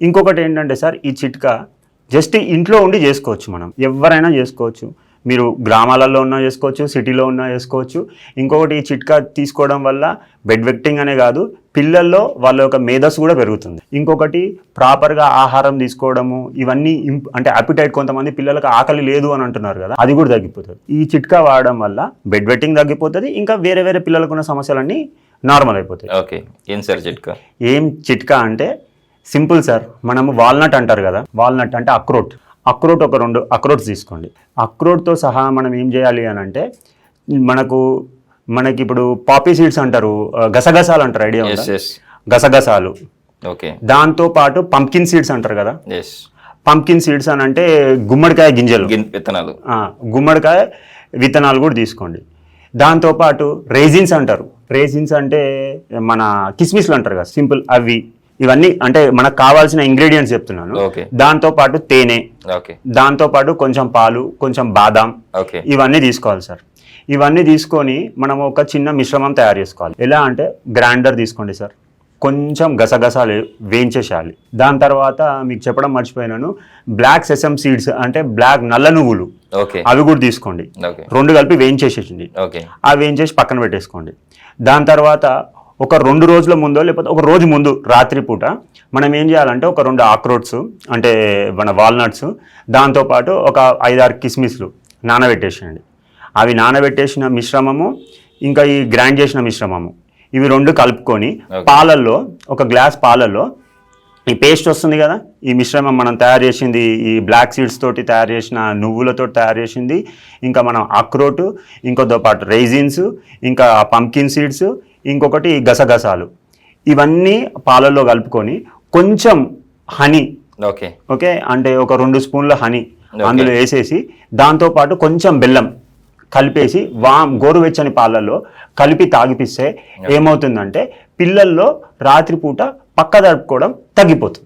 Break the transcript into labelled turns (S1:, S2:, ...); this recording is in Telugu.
S1: ఇంకొకటి ఏంటంటే సార్ ఈ చిట్కా జస్ట్ ఇంట్లో ఉండి చేసుకోవచ్చు మనం. ఎవరైనా చేసుకోవచ్చు. మీరు గ్రామాలలో ఉన్నా చేసుకోవచ్చు సిటీలో ఉన్నా చేసుకోవచ్చు. ఇంకొకటి ఈ చిట్కా తీసుకోవడం వల్ల బెడ్ వెక్టింగ్ అనే కాదు పిల్లల్లో వాళ్ళ యొక్క మేధస్సు కూడా పెరుగుతుంది. ఇంకొకటి ప్రాపర్గా ఆహారం తీసుకోవడము ఇవన్నీ అంటే అపిటైట్ కొంతమంది పిల్లలకు ఆకలి లేదు అని అంటున్నారు కదా అది కూడా తగ్గిపోతుంది. ఈ చిట్కా వాడడం వల్ల బెడ్ వెట్టింగ్ తగ్గిపోతుంది ఇంకా వేరే వేరే పిల్లలకు ఉన్న సమస్యలన్నీ నార్మల్ అయిపోతాయి.
S2: ఓకే. ఏం సార్ చిట్కా?
S1: ఏం చిట్కా అంటే సింపుల్ సార్ మనము వాల్నట్ అంటారు కదా వాల్నట్ అంటే అక్రోట్. అక్రోట్ ఒక రెండు అక్రోట్స్ తీసుకోండి. అక్రోట్తో సహా మనం ఏం చేయాలి అని అంటే మనకు మనకి ఇప్పుడు పాపీ సీడ్స్ అంటారు గసగసాలు అంటారు ఐడియా గసగసాలు.
S2: ఓకే.
S1: దాంతో పాటు పంకిన్ సీడ్స్ అంటారు కదా పంకిన్ సీడ్స్ అని అంటే గుమ్మడికాయ గింజలు.
S2: విత్తనాలు.
S1: గుమ్మడికాయ విత్తనాలు కూడా తీసుకోండి. దాంతోపాటు రేజిన్స్ అంటారు. రేజిన్స్ అంటే మన కిస్మిస్లు అంటారు కదా సింపుల్ అవి. ఇవన్నీ అంటే మనకు కావాల్సిన ఇంగ్రీడియంట్స్ చెప్తున్నాను.
S2: ఓకే.
S1: దాంతోపాటు తేనె
S2: ఓకే.
S1: దాంతోపాటు కొంచెం పాలు కొంచెం బాదాం ఇవన్నీ తీసుకోవాలి సార్. ఇవన్నీ తీసుకొని మనం ఒక చిన్న మిశ్రమం తయారు చేసుకోవాలి. ఎలా అంటే గ్రైండర్ తీసుకోండి సార్. కొంచెం గసగసాలు వేయించేసేయాలి. దాని తర్వాత మీకు చెప్పడం మర్చిపోయినాను బ్లాక్ సెసమ్ సీడ్స్ అంటే బ్లాక్ నల్ల నువ్వులు అవి కూడా తీసుకోండి. రెండు కలిపి వేయించేసేసింది
S2: ఓకే.
S1: అవి వేయించేసి పక్కన పెట్టేసుకోండి. దాని తర్వాత ఒక రెండు రోజుల ముందో లేకపోతే ఒక రోజు ముందు రాత్రిపూట మనం ఏం చేయాలంటే ఒక రెండు ఆక్రోట్స్ అంటే మన వాల్నట్స్ దాంతోపాటు ఒక ఐదారు కిస్మిస్లు నానబెట్టేసేయండి అవి నానబెట్టేసిన మిశ్రమము ఇంకా ఈ గ్రైండ్ చేసిన మిశ్రమము ఇవి రెండు కలుపుకొని. పాలల్లో ఒక గ్లాస్ పాలల్లో ఈ పేస్ట్ వస్తుంది కదా? ఈ మిశ్రమం మనం తయారు చేసింది ఈ బ్లాక్ సీడ్స్ తోటి తయారు చేసిన నువ్వులతో తయారు చేసింది. ఇంకా మనం అక్రోట్ ఇంకొకతో పాటు రైజిన్స్ ఇంకా పంకిన్ సీడ్స్ ఇంకొకటి గసగసాలు. ఇవన్నీ పాలల్లో కలుపుకొని కొంచెం హనీ
S2: ఓకే.
S1: ఓకే? అంటే ఒక రెండు స్పూన్ల హనీ. అందులో వేసేసి దాంతోపాటు కొంచెం బెల్లం కలిపేసి వామ్ గోరువెచ్చని పాలల్లో కలిపి తాగిపిస్తే ఏమవుతుందంటే పిల్లల్లో రాత్రిపూట పక్క దడుపుకోవడం తగ్గిపోతుంది.